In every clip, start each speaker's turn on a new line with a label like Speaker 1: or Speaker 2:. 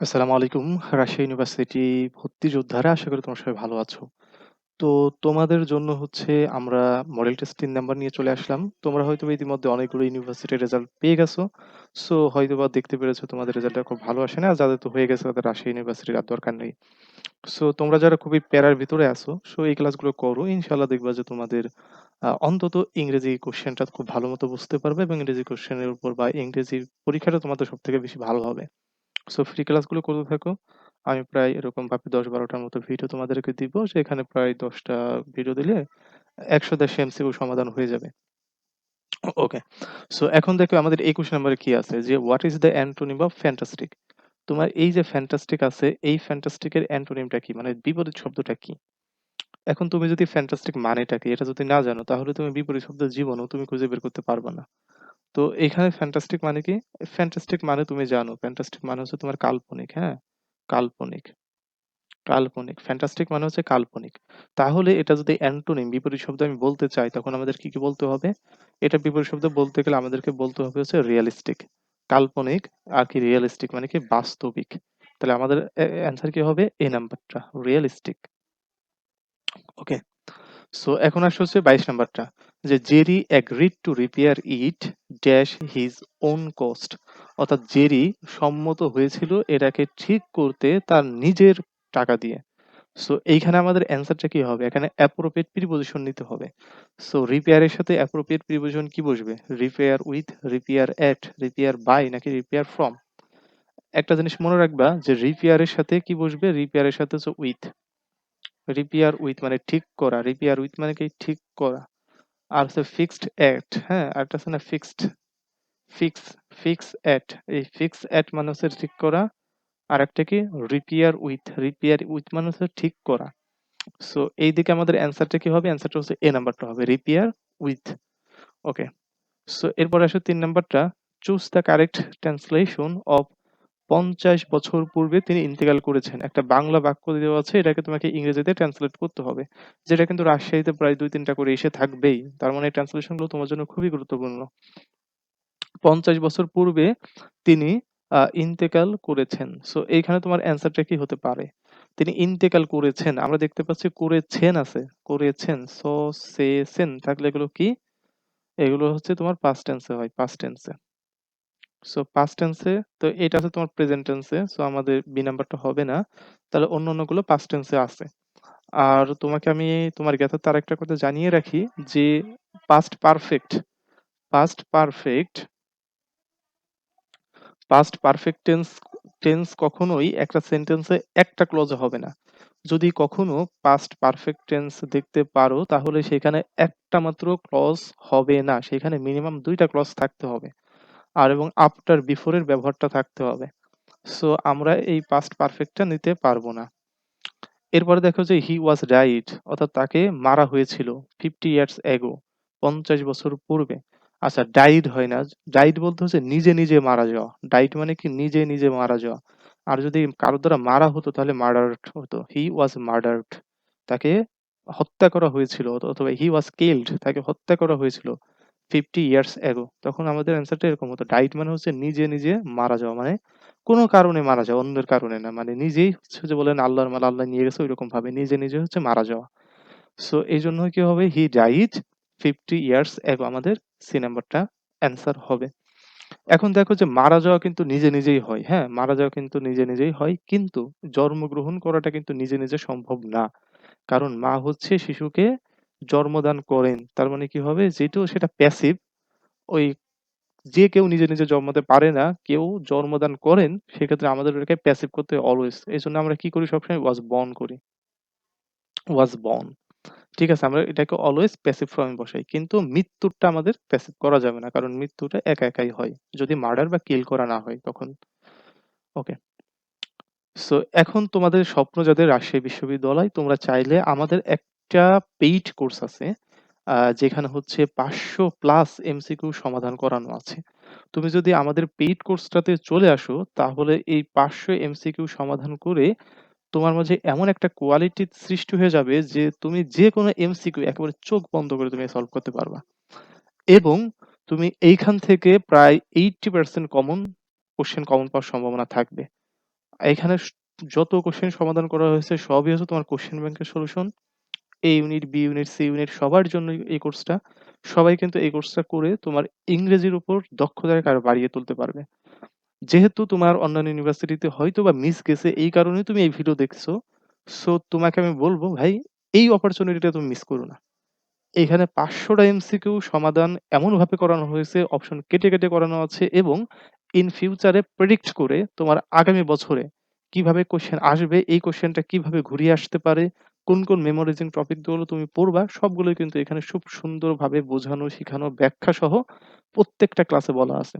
Speaker 1: আসসালামু আলাইকুম। রাজশাহী ইউনিভার্সিটি ভর্তি যোদ্ধারা আশা করি তোমরা সবাই ভালো আছো। তো তোমাদের জন্য হচ্ছে আমরা মডেল টেস্ট ৩ নাম্বার নিয়ে চলে আসলাম। তোমরা হয়তোবা ইতিমধ্যে অনেকগুলো ইউনিভার্সিটির রেজাল্ট পেয়ে গেছো। সো হয়তোবা দেখতে পেরেছ তোমাদের রেজাল্টটা খুব ভালো আসে না। যাদের তো হয়ে গেছে তাদের রাজশাহী ইউনিভার্সিটির আর দরকার নেই। সো তোমরা যারা খুবই প্যারার ভিতরে আছো, সো এই ক্লাসগুলো করো। ইনশাআল্লাহ দেখবা যে তোমাদের অন্তত ইংরেজি কোয়েশ্চেনটা খুব ভালো মতো বুঝতে পারবে এবং ইংরেজি কোয়েশ্চেনের উপর বা ইংরেজি পরীক্ষাটা তোমাদের সবথেকে বেশি ভালো হবে। সো ফ্রি ক্লাসগুলো করতে থাকো। আমি প্রায় এরকম ভাবে ১০-১২ টার মতো ভিডিও তোমাদেরকে দিব। সেখানে প্রায় ১০ টা ভিডিও দিলে ১০০-১৫০ এমসিকিউ সমাধান হয়ে যাবে। ওকে। সো এখন দেখো আমাদের ২১ নাম্বারে কি আছে যে what is the antonym of fantastic? তোমার এই যে ফ্যান্টাস্টিক আছে, এই ফ্যান্টাস্টিক এর অ্যান্টোনিমটা কি? মানে বিপরীত শব্দটা কি? এখন তুমি যদি ফ্যান্টাস্টিক মানেটা কি এটা যদি না জানো তাহলে তুমি বিপরীত শব্দ জীবনেও তুমি খুঁজে বের করতে পারবা না। তো এখানে ফ্যান্টাস্টিক মানে কি? ফ্যান্টাস্টিক মানে তুমি জানো। ফ্যান্টাস্টিক মানে হচ্ছে তোমার কাল্পনিক, হ্যাঁ? কাল্পনিক, কাল্পনিক। ফ্যান্টাস্টিক মানে হচ্ছে কাল্পনিক। তাহলে এটা যদি অ্যান্টোনিম বিপরীত শব্দ আমি বলতে চাই তখন আমাদের কি, কি বলতে হবে? এটা বিপরীত শব্দ বলতে গেলে আমাদেরকে বলতে হবে হচ্ছে রিয়ালিস্টিক। কাল্পনিক আর কি রিয়ালিস্টিক মানে কি বাস্তবিক। তাহলে আমাদের অ্যান্সার কি হবে? এ নাম্বারটা রিয়ালিস্টিক। ওকে। সো এখন আসছে হচ্ছে ২২ নাম্বারটা। যে Jerry agreed to repair it dash his own cost. অর্থাৎ জেরি সম্মত হয়েছিল এটাকে ঠিক করতে তার নিজের টাকা দিয়ে। সো এইখানে আমাদের অ্যান্সারটা কি হবে? এখানে অ্যাপ্রোপ্রিয়েট প্রিপোজিশন নিতে হবে। সো রিপেয়ার এর সাথে অ্যাপ্রোপ্রিয়েট প্রিপোজিশন কি বসবে? Repair with, repair at, repair by নাকি রিপেয়ার ফ্রম? একটা জিনিস মনে রাখবা যে রিপেয়ার এর সাথে কি বসবে? রিপেয়ার এর সাথে হচ্ছে উইথ। রিপেয়ার উইথ মানে ঠিক করা। রিপেয়ার উইথ মানে কি ঠিক করা। আর হচ্ছে ফিক্সড এট, হ্যাঁ? আরেকটা আছে না ফিক্সড, ফিক্স, ফিক্স এট। এই ফিক্স এট মানে হচ্ছে ঠিক করা। আরেকটা কি? রিপেয়ার উইথ, রিপেয়ার উইথ মানে হচ্ছে ঠিক করা। সো এইদিকে আমাদের অ্যান্সারটা কি হবে? অ্যান্সারটা হচ্ছে এ নাম্বারটা হবে রিপেয়ার উইথ। ওকে। সো এরপরে আসো তিন নাম্বারটা choose the correct translation of ৫০ বছর পূর্বে তিনি ইন্তেকাল করেছেন। একটা বাংলা বাক্য দেওয়া আছে এটাকে তোমাকে ইংরেজিতে ট্রান্সলেট করতে হবে। যেটা কিন্তু রাজশাহীতে প্রায় দুই তিনটা করে এসে থাকবেই। তার মানে এই ট্রান্সলেশনগুলো তোমার জন্য খুবই গুরুত্বপূর্ণ। ৫০ বছর পূর্বে তিনি ইন্তেকাল করেছেন। সো এইখানে তোমার অ্যান্সারটা কি হতে পারে? তিনি ইন্তেকাল করেছেন। আমরা দেখতে পাচ্ছি করেছেন আছে। করেছেন। সো সে সেন থাকলে এগুলো কি? এগুলো হচ্ছে তোমার পাস্ট টেন্স হয়, past tense. So past tense তো এটা হচ্ছে তোমার প্রেজেন্ট টেন্স। সো আমাদের বি নাম্বারটা হবে না। তাহলে অন্যান্যগুলো পাস্ট টেন্স আছে। আর তোমাকে আমি তোমার জ্ঞাতার্থে আরেকটা কথা জানিয়ে রাখি যে past perfect, past perfect past perfect tense tense কখনোই একটা সেন্টেন্সে একটা ক্লজে হবে না। যদি কখনো পাস্ট পারফেক্ট টেন্স দেখতে পারো তাহলে সেখানে একটা মাত্র ক্লজ হবে না। সেখানে মিনিমাম দুইটা ক্লজ থাকতে হবে। আর এবং আফটার বিফোর এর ব্যবহারটা থাকতে হবে। সো আমরা এই পাস্ট পারফেক্টটা নিতে পারব না। এরপরে দেখো যে হি ওয়াজ ডাইড অর্থাৎ তাকে মারা হয়েছিল 50 ইয়ার্স এগো ৫০ বছর পূর্বে। আচ্ছা ডাইড হয় না। ডাইড বলতে হচ্ছে নিজে, নিজে মারা যাওয়া। ডাইড মানে কি নিজে, নিজে মারা যাওয়া। আর যদি কারও দ্বারা মারা হতো তাহলে মার্ডারড হতো। হি ওয়াজ মার্ডারড তাকে হত্যা করা হয়েছিল অথবা হি ওয়াজ কিলড তাকে হত্যা করা হয়েছিল 50 ইয়ার্স এগো। তখন আমাদের অ্যান্সারটা এরকম হতো। ডাইড মানে হচ্ছে নিজে, নিজে মারা যাওয়া। মানে কোনো কারণে মারা যাওয়া, অন্যের কারণে না। মানে নিজেই হচ্ছে যে বলেন আল্লাহর মাল আল্লাহ নিয়ে গেছে ঐরকম ভাবে। নিজে, নিজে হচ্ছে মারা যাওয়া। সো এইজন্য কি হবে? হি ডাইড 50 ইয়ার্স এগো আমাদের সি নাম্বারটা অ্যান্সার হবে। এখন দেখো যে মারা যাওয়া কিন্তু নিজে, নিজেই হয়। হ্যাঁ? মারা যাওয়া কিন্তু নিজে, নিজেই হয়। কিন্তু জন্মগ্রহণ করাটা কিন্তু নিজে, নিজে সম্ভব না। কারণ মা হচ্ছে শিশুকে জন্মদান করেন। তার মানে কি হবে? যেহেতু সেটা প্যাসিভ ওই যে কেউ নিজে, নিজে জন্মাতে পারে না। কেউ জন্মদান করেন সেক্ষেত্রে আমাদের ওটাকে প্যাসিভ করতে অলওয়েজ। এজন্য আমরা কি করি সবসময় ওয়াজ বর্ন করি। Was born. ঠিক আছে? আমরা এটাকে অলওয়েজ প্যাসিভ ফর্মে বসাই। কিন্তু মৃত্যুরটা আমাদের প্যাসিভ করা যাবে না। কারণ মৃত্যুটা একা একাই হয়। যদি মার্ডার বা কিল করা না হয় তখন। ওকে। সো এখন তোমাদের স্বপ্ন যাদের রাজশাহী বিশ্ববিদ্যালয় তোমরা চাইলে আমাদের একটা পেইড কোর্স আছে। যেখানে হচ্ছে ৫০০ প্লাস এমসিকিউ সমাধান করানো আছে। তুমি যদি আমাদের পেইড কোর্সটাতে চলে আসো, তাহলে এই ৫০০ এমসিকিউ সমাধান করে তোমার মাঝে এমন একটা কোয়ালিটি সৃষ্টি হয়ে যাবে যে তুমি যেকোনো এমসিকিউ একেবারে চোখ বন্ধ করে তুমি সলভ করতে পারবা। এবং তুমি এইখান থেকে প্রায় 80% কমন কোশ্চেন কমন পাওয়ার সম্ভাবনা থাকবে। এখানে যত কোশ্চেন সমাধান করা হয়েছে, সবই হচ্ছে তোমার কোয়েশ্চেন ব্যাংকের solution. A unit, B unit, C unit সবার জন্যই এই কোর্সটা। সবাই কিন্তু এই কোর্সটা করে তোমার ইংরেজির উপর দক্ষতাকে আরও বাড়িয়ে তুলতে পারবে। যেহেতু তোমার অন্যান্য ইউনিভার্সিটিতে হয়তোবা মিস গেছে এই কারণেই তুমি এই ভিডিও দেখছ। সো তোমাকে আমি বলব ভাই এই অপরচুনিটিটা তুমি মিস করো না। এখানে ৫০০ টা এমসিকিউ সমাধান এমনভাবে করানো হয়েছে, অপশন কেটে, কেটে করানো আছে এবং ইন ফিউচারে প্রেডিক্ট করে তোমার আগামী বছরে কীভাবে কোয়েশ্চেন আসবে, এই কোয়েশ্চেনটা কীভাবে ঘুরিয়ে আসতে পারে, কোন, কোন মেমোরাইজিং টপিকগুলো তুমি পড়বা সবগুলোই কিন্তু এখানে খুব সুন্দরভাবে বোঝানো, শিখানো, ব্যাখ্যা সহ প্রত্যেকটা ক্লাসে বলা আছে।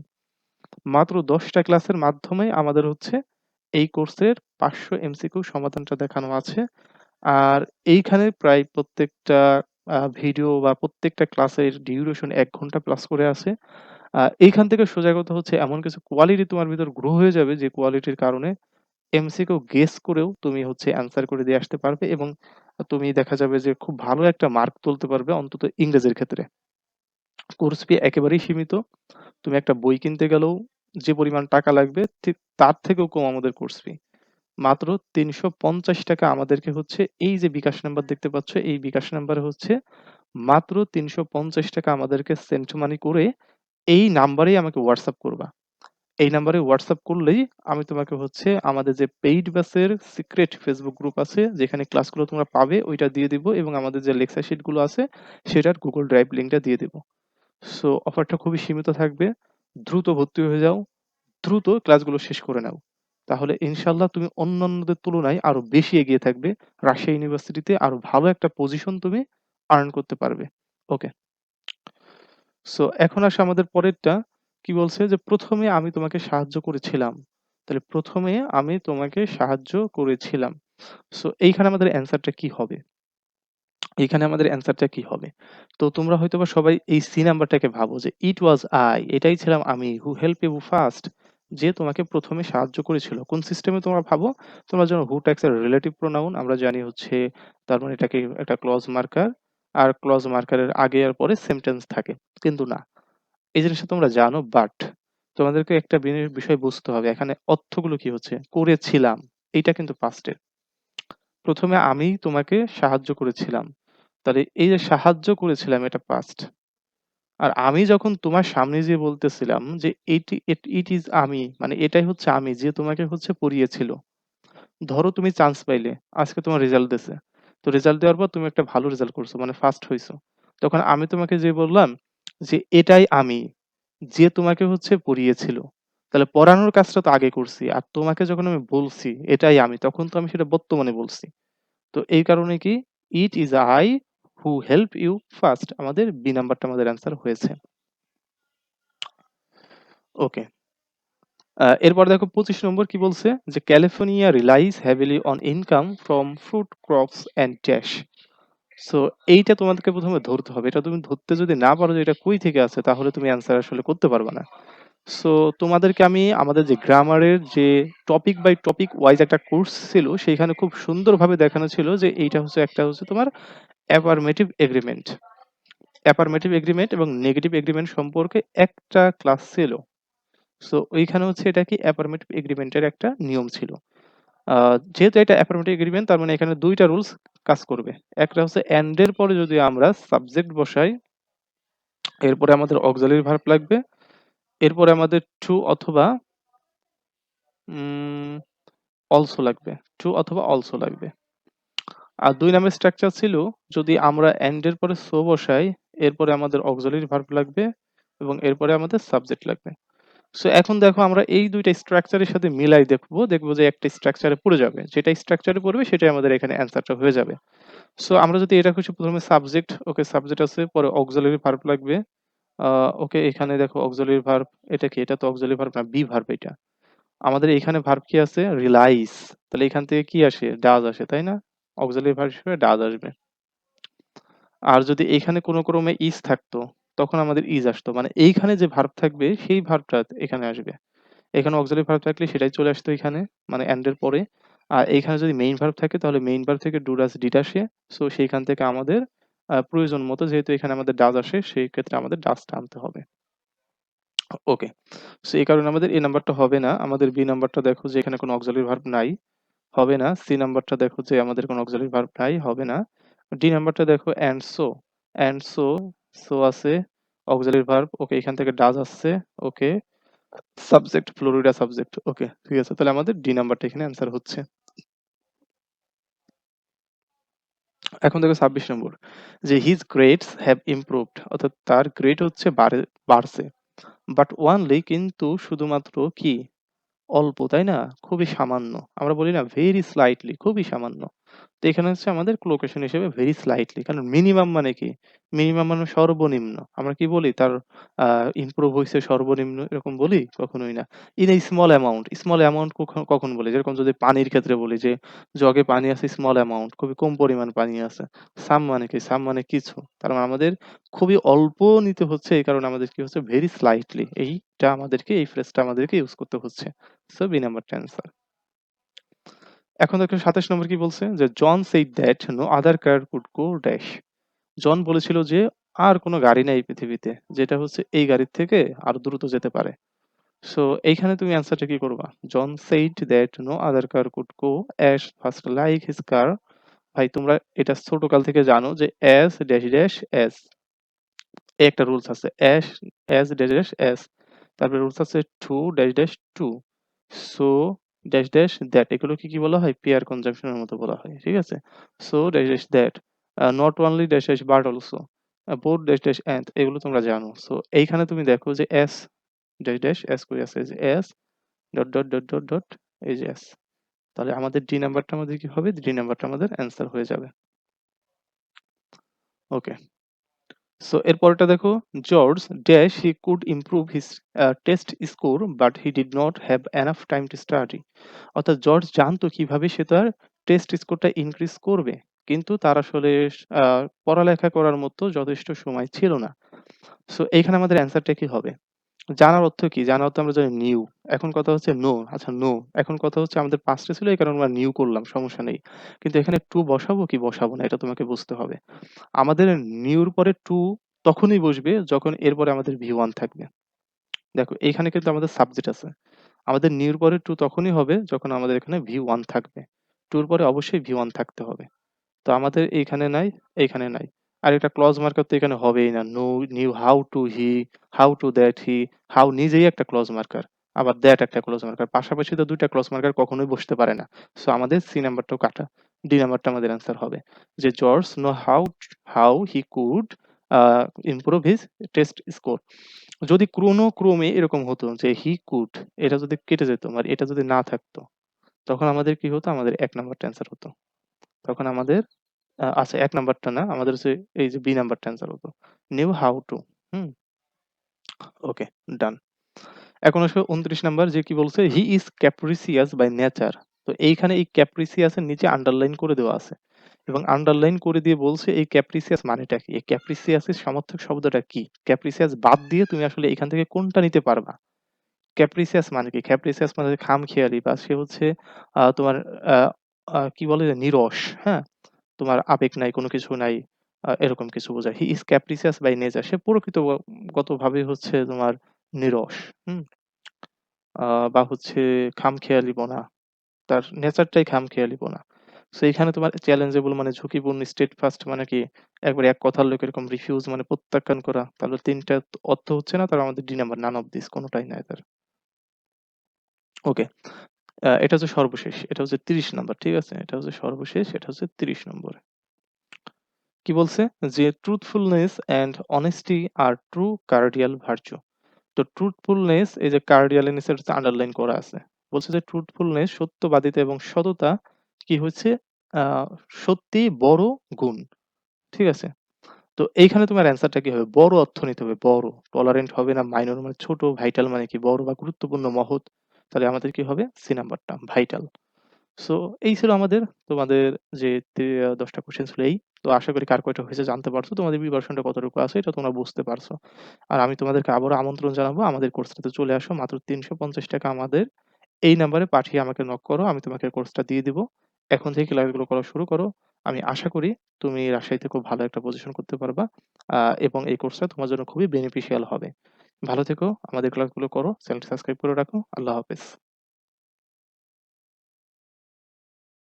Speaker 1: মাত্র দশটা ক্লাসের মাধ্যমে আমাদের হচ্ছে এই কোর্সের ৫০০ এমসিকিউ সমাধানটা দেখানো আছে। আর এইখানে প্রায় প্রত্যেকটা ভিডিও বা প্রত্যেকটা ক্লাসের ডিউরেশন এক ঘণ্টা প্লাস করে আছে। এইখান থেকে সোজা কথা হচ্ছে এমন কিছু কোয়ালিটি তোমার ভিতর গ্রো হয়ে যাবে যে কোয়ালিটির কারণে এমসিকিউ গেস করেও তুমি হচ্ছে অ্যান্সার করে দিয়ে আসতে পারবে এবং তুমি দেখা যাবে যে খুব ভালো একটা মার্ক তুলতে পারবে অন্তত ইংরেজির ক্ষেত্রে। কোর্স ফি একেবারেই সীমিত। তুমি একটা বই কিনতে গেলেও যে পরিমাণ টাকা লাগবে ঠিক তার থেকেও কম আমাদের কোর্স ফি। মাত্র ৳৩৫০ আমাদেরকে হচ্ছে এই যে বিকাশ নাম্বার দেখতে পাচ্ছ, এই বিকাশ নাম্বারে হচ্ছে মাত্র ৳৩৫০ আমাদেরকে সেন্ড মানি করে এই নাম্বারেই আমাকে হোয়াটসঅ্যাপ করবা। এই নাম্বারে হোয়াটসঅ্যাপ করলেই আমি তোমাকে হচ্ছে আমাদের যে পেইড ব্যাচের সিক্রেট ফেসবুক গ্রুপ আছে, যেখানে ক্লাসগুলো তোমরা পাবে, ওইটা দিয়ে দিব এবং আমাদের যে লেকচার শিটগুলো আছে, সেটার গুগল ড্রাইভ লিংকটা দিয়ে দিব। সো অফারটা খুবই সীমিত থাকবে। দ্রুত ভর্তি হয়ে যাও। দ্রুত ক্লাসগুলো শেষ করে নাও। তাহলে ইনশাল্লাহ তুমি অন্যান্যদের তুলনায় আরও বেশি এগিয়ে থাকবে। রাশিয়া ইউনিভার্সিটিতে আরও ভালো একটা পজিশন তুমি আর্ন করতে পারবে। ওকে। সো এখন আসে আমাদের পরেরটা। কি বলছে যে ১ম এ আমি তোমাকে সাহায্য করেছিলাম। তাহলে ১ম এ আমি তোমাকে সাহায্য করেছিলাম। সো এইখানে আমাদের অ্যান্সারটা কি হবে? এইখানে আমাদের অ্যান্সারটা কি হবে? তো তোমরা হয়তোবা সবাই এই সি নাম্বারটাকে ভাবো যে ইট ওয়াজ আই এটাই ছিলাম আমি হু হেল্প ইউ ফার্স্ট যে তোমাকে প্রথমে সাহায্য করেছিল। কোন সিস্টেমে তোমরা ভাবো? তোমরা জানো হু ট্যাক্স এর রিলেটিভ প্রোনাউন আমরা জানি হচ্ছে, তার মানে এটাকে একটা ক্লজ মার্কার আর ক্লজ মার্কারের আগে আর পরে সেন্টেন্স থাকে। কিন্তু না। এই জিনিসটা তোমরা জানো বাট তোমাদেরকে একটা বিষয় বুঝতে হবে। এখানে অর্থগুলো কি হচ্ছে? করেছিলাম। এইটা কিন্তু পাস্টের। ১ম এ আমি তোমাকে সাহায্য করেছিলাম। তাহলে এই যে সাহায্য করেছিলাম, এটা পাস্ট। আর আমি যখন তোমার সামনে যে বলতেছিলাম যে এটি ইট ইজ আমি মানে এটাই হচ্ছে আমি, যে তোমাকে হচ্ছে পড়িয়েছিল। ধরো তুমি চান্স পাইলে। আজকে তোমার রেজাল্ট দিছে। তো রেজাল্ট দেওয়ার পর তুমি একটা ভালো রেজাল্ট করছ মানে ফার্স্ট হয়েছো তখন আমি তোমাকে যে বললাম যে এটাই আমি, যে তোমাকে হচ্ছে পড়িয়েছিল। তাহলে পড়ানোর কাজটা তো আগে করছি। আর তোমাকে যখন আমি বলছি, এটাই আমি, তখন তো আমি সেটা বর্তমানে বলছি। তো এই কারণে কি it is I who help you first আমাদের বি নাম্বারটা আমাদের অ্যান্সার হয়েছে। ওকে। এরপর দেখো ২৫ নম্বর কি বলছে যে California relies heavily on income from fruit crops and dash. So এইটা তোমাদেরকে প্রথমে ধরতে হবে। এটা তুমি ধরতে যদি না পারো যে এটা কই থেকে আছে তাহলে তুমি অ্যান্সার আসলে করতে পারবে না। সো তোমাদেরকে আমি আমাদের যে গ্রামারের যে টপিক বাই টপিক ওয়াইজ একটা কোর্স ছিল, সেইখানে খুব সুন্দরভাবে দেখানো ছিল যে এইটা হচ্ছে, একটা হচ্ছে তোমার অ্যাফার্মেটিভ এগ্রিমেন্ট। অ্যাফার্মেটিভ এগ্রিমেন্ট এবং নেগেটিভ এগ্রিমেন্ট সম্পর্কে একটা ক্লাস ছিল। সো ওইখানে হচ্ছে এটা কি অ্যাফার্মেটিভ এগ্রিমেন্টের একটা নিয়ম ছিল। যেহেতু এটা অ্যাফার্মেটিভ এগ্রিমেন্ট তার মানে এখানে দুইটা রুলস কাজ করবে। একটা হচ্ছে এর পরে যদি আমরা সাবজেক্ট বসাই, এরপরে আমাদের অক্সিলারি ভার্ব লাগবে। এরপরে আমাদের টু অথবা অলসো লাগবে। টু অথবা অলসো লাগবে। আর ২ নাম্বার স্ট্রাকচার ছিল, যদি আমরা এন্ড এর পরে সো বসাই, এরপরে আমাদের অক্সিলারি ভার্ব লাগবে এবং এরপরে আমাদের সাবজেক্ট লাগবে। সো এখন দেখো আমরা এই ২ টা স্ট্রাকচারের সাথে মিলাই দেখব। দেখব যে একটা স্ট্রাকচারে পড়ে যাবে। যেটা স্ট্রাকচারে পড়বে সেটাই আমাদের এখানে অ্যান্সারটা হয়ে যাবে। সো আমরা যদি এটা খুশি ১ম এ সাবজেক্ট ওকে সাবজেক্ট আছে পরে অক্সিলারি ভার্ব লাগবে। ওকে এখানে দেখো অক্সিলারি ভার্ব এটা কি? এটা তো অক্সিলারি ভার্ব না বি ভার্ব এটা। আমাদের এখানে ভার্ব কি আছে? রিলাইজ তাহলে এখান থেকে কি আসে? ডাজ আসে, তাই না? অক্সিলারি ভার্ব হিসেবে ডাজ আসবে। আর যদি এখানে কোনো ক্রমে ইজ থাকতো তখন আমাদের ইজ আসতো। মানে এইখানে যে ভার্ব থাকবে সেই ভার্বটা এখানে আসবে। এখানে অক্সিলারি ভার্ব থাকলে সেটাই চলে আসতো এখানে মানে এন্ড এর পরে। আর এইখানে যদি মেইন ভার্ব থাকে তাহলে মেইন ভার্ব থেকে ডু ডাজ ডিড আসে। সো সেইখান থেকে আমাদের প্রয়োজন মতো যেহেতু এখানে আমাদের ডাজ আসে সেই ক্ষেত্রে আমাদের ডাজটা আনতে হবে। ওকে। সো এই কারণে আমাদের এ নাম্বারটা হবে না। আমাদের বি নাম্বারটা দেখো যে এখানে কোনো অক্সিলারি ভার্ব নাই। হবে না। সি নাম্বারটা দেখো যে আমাদের কোনো অক্সিলারি ভার্ব নাই। হবে না। ডি নাম্বারটা দেখো and so, and so, so আছে। অক্সিলারি ভার্ব ওকে এখান থেকে ডাজ আসছে। Okay. Subject Florida subject. Okay ঠিক আছে। তাহলে আমাদের ডি নাম্বারটা এখানে অ্যান্সার হচ্ছে। এখন দেখো ২৬ নম্বর, যে হিজ গ্রেডস হ্যাভ ইমপ্রুভড অর্থাৎ তার গ্রেড হচ্ছে বাড়ছে। বাট ওয়ানলি কিন্তু শুধুমাত্র কি? অল্প, তাই না? খুবই সামান্য। আমরা বলি না ভেরি স্লাইটলি খুবই সামান্য। তো এখানে হচ্ছে আমাদের লোকেশন হিসেবে ভেরি স্লাইটলি কারণ মিনিমাম মানে কি? মিনিমাম মানে সর্বনিম্ন। আমরা কি বলি তার ইমপ্রুভ হইছে সর্বনিম্ন এরকম বলি? কখনোই না। In a small amount, small amount কখন বলি? যেরকম যদি পানির ক্ষেত্রে বলি যে জগে পানি আছে স্মল অ্যামাউন্ট খুবই কম পরিমাণ পানি আছে। সাম মানে কি? সাম মানে কিছু। তার মানে আমাদের খুবই অল্প নিতে হচ্ছে এই কারণে আমাদের কি হচ্ছে ভেরি স্লাইটলি এইটা আমাদেরকে, এই ফ্রেজটা আমাদেরকে ইউজ করতে হচ্ছে। সো বি নাম্বারটা অ্যান্সার। এখন দেখো ২৭ নম্বর কি বলছে? যে John said that no other car could go dash. John বলেছিল যে, আর কোন গাড়ি নাই পৃথিবীতে, যেটা হচ্ছে এই গাড়ির থেকে আরও দ্রুত যেতে পারে। সো এইখানে তুমি অ্যান্সারটা কি করবা? John said that no other car could go as fast like his car. ভাই, তোমরা এটা ছোটকাল থেকে জানো যে অ্যাজ ড্যাশ ড্যাশ এই একটা রুলস আছে। As as dash dash as তারপরে রুলস আছে to dash dash to so dash dash that এগুলোকে কি বলা হয়? পেয়ার কনজাংশন এর মতো বলা হয়। ঠিক আছে? So dash dash that not only dash dash but also both dash dash and এগুলো তোমরা জানো। সো এইখানে তুমি দেখো যে এস ড্যাশ ড্যাশ এস কই আছে? যে as dot, dot, dot, dot, dot এই যে এস। তাহলে আমাদের ডি নাম্বারটা আমাদের কি হবে? ডি নাম্বারটা আমাদের অ্যান্সার হয়ে যাবে। ওকে। সো এরপরটা দেখো George dash he could improve his test score but he did not have enough time to study. অর্থাৎ জর্জ জানতো কীভাবে সে তার টেস্ট স্কোরটা ইনক্রিজ করবে। কিন্তু তার আসলে পড়ালেখা করার মতো যথেষ্ট সময় ছিল না। সো এইখানে আমাদের অ্যান্সারটা কি হবে? জানার অর্থ কি? জানার অর্থ আমরা জানি নিউ। এখন কথা হচ্ছে নো। আচ্ছা নো। এখন কথা হচ্ছে আমাদের পাস্টে ছিল এই কারণে আমরা নিউ করলাম সমস্যা নেই। কিন্তু এখানে টু বসাবো কি বসাবো না এটা তোমাকে বুঝতে হবে। আমাদের নিউর পরে টু তখনই বসবে যখন এরপরে আমাদের ভি ওয়ান থাকবে। দেখো এইখানে কিন্তু আমাদের সাবজেক্ট আছে। আমাদের নিউর পরে টু তখনই হবে যখন আমাদের এখানে ভি ওয়ান থাকবে। টুর পরে অবশ্যই ভি ওয়ান থাকতে হবে। তো আমাদের এইখানে নাই, এইখানে নাই। আর এটা ক্লজ মার্কার তো এখানে হবেই না। No, new, how to, he, how to that, he, how নিজেই একটা ক্লজ মার্কার। আবার দ্যাট একটা ক্লজ মার্কার। পাশাপাশি তো ২ টা ক্লজ মার্কার কখনোই বসতে পারে না। সো আমাদের সি নাম্বারটাও কাটা। ডি নাম্বারটা আমাদের অ্যান্সার হবে। যে George know how how he could improve his test score. যদি ক্রোনো ক্রমে এরকম হতো যে হি কুড এটা যদি কেটে যেত মানে এটা যদি না থাকতো, তখন আমাদের কি হতো? আমাদের এক নাম্বারটা অ্যান্সার হতো। তখন আমাদের আচ্ছা এক নাম্বারটা না। আমাদের হচ্ছে এই যে বি নাম্বারটা অ্যান্সার হতো। Knew how to hmm? Okay done. এখন আসো ২৯ নাম্বার যে কি বলছে? He is capricious by nature. তো এইখানে এই ক্যাপ্রিসিয়াস এর নিচে আন্ডারলাইন করে দেওয়া আছে। এবং আন্ডারলাইন করে দিয়ে বলছে এই ক্যাপ্রিসিয়াস মানেটা কি? এই ক্যাপ্রিসিয়াস এর সমার্থক শব্দটা কি? ক্যাপ্রিসিয়াস বাদ দিয়ে তুমি আসলে এখান থেকে কোনটা নিতে পারবা? ক্যাপ্রিসিয়াস মানে কি? ক্যাপ্রিসিয়াস মানে খামখেয়ালি বা সে হচ্ছে তোমার কি বলে? নিরস, হ্যাঁ? তোমার আবেগ নাই, কোনো কিছু নাই। এরকম কিছু বোঝায়। হি ইস ক্যাপ্রিসিয়াস বাই নেচার। সে প্রকৃতগতভাবে হচ্ছে তোমার নিরস, হুম? বা হচ্ছে খামখেয়ালিপনা। তার নেচারটাই খামখেয়ালিপনা। সো এখানে তোমার চ্যালেঞ্জেবল মানে ঝুঁকিপূর্ণ, স্টেট ফার্স্ট মানে কি? একবারে এক কথার লোক এরকম রিফিউজ মানে প্রত্যাখ্যান করা। তাহলে ৩ টা অর্থ হচ্ছে না তার আমাদের D number none of this কোনটাই নাই তার। ওকে। এটা হচ্ছে সর্বশেষ। এটা হচ্ছে ৩০ নাম্বার। ঠিক আছে? এটা হচ্ছে সর্বশেষ। এটা হচ্ছে ৩০ নম্বর। কি বলছে? যে truthfulness and honesty R true cardinal virtue. তো ট্রুথফুলনেস এই যে কার্ডিয়ালনেস এর হচ্ছে আন্ডারলাইন করা আছে। বলছে যে ট্রুথফুলনেস সত্যবাদিতা এবং সততা কি হচ্ছে আ সত্যিই বড় গুণ। ঠিক আছে? তো এইখানে তোমার অ্যান্সারটা কি হবে? বড় অর্থ নিতে হবে বড়। টলারেন্ট হবে না, মাইনর মানে ছোট, ভাইটাল মানে কি বড় বা গুরুত্বপূর্ণ, মহৎ। তাহলে আমাদের কি হবে? সি নাম্বারটা ভাইটাল। সো এই ছিল আমাদের, তোমাদের যে তে ১০ টা কোয়েশ্চেন ছিল এই। তো আশা করি কার কয়টা হয়েছে জানতে পারছ। তোমাদের প্রিপারেশনটা কতটুকু আছে, এটা তোমরা বুঝতে পারছ। আর আমি তোমাদেরকে আবারও আমন্ত্রণ জানাব, আমাদের কোর্সটাতে চলে আসো। মাত্র ৳৩৫০ আমাদের এই নাম্বারে পাঠিয়ে আমাকে নক করো। আমি তোমাকে কোর্সটা দিয়ে দিব। এখন থেকে ক্লাসগুলো করা শুরু করো। আমি আশা করি তুমি রাজশাহীতে খুব ভালো একটা পজিশন করতে পারবা। এবং এই কোর্সটা তোমার জন্য খুবই বেনিফিশিয়াল হবে। ভালো থেকো, আমাদের ক্লাসগুলো করো, চ্যানেল সাবস্ক্রাইব করে রাখো। আল্লাহ হাফেজ।